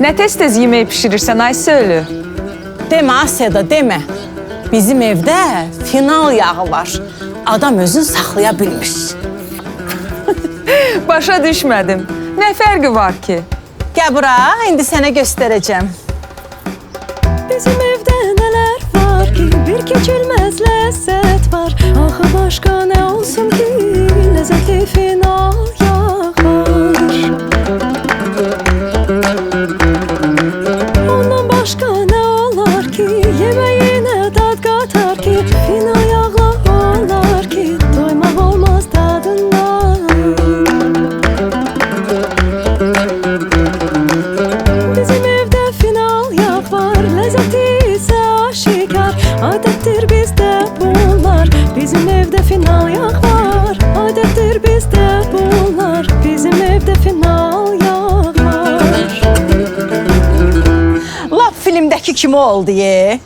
Nə tez-tez yemək bişirirsən ay Söylü? Demə Asya'da demə. Bizim evdə final yağı var. Adam özünü saxlaya bilmiş. Başa düşmədim. Nə fərqi var ki? Gəl bura, indi sənə göstərəcəm. Bizim evde neler var ki Bir keçilmez lezzet var Axı başka ne olsun ki Lezzetli final Yemeğine tat katar ki Final yağı olar ki Doymak olmaz tadından. Bizim evde final yağ var Lezzeti ise aşikar. Adettir bizde bunlar Bizim evde final yağ var Adettir bizde bunlar Bizim evde final yağ var Lap filmdəki kimi oldu ye.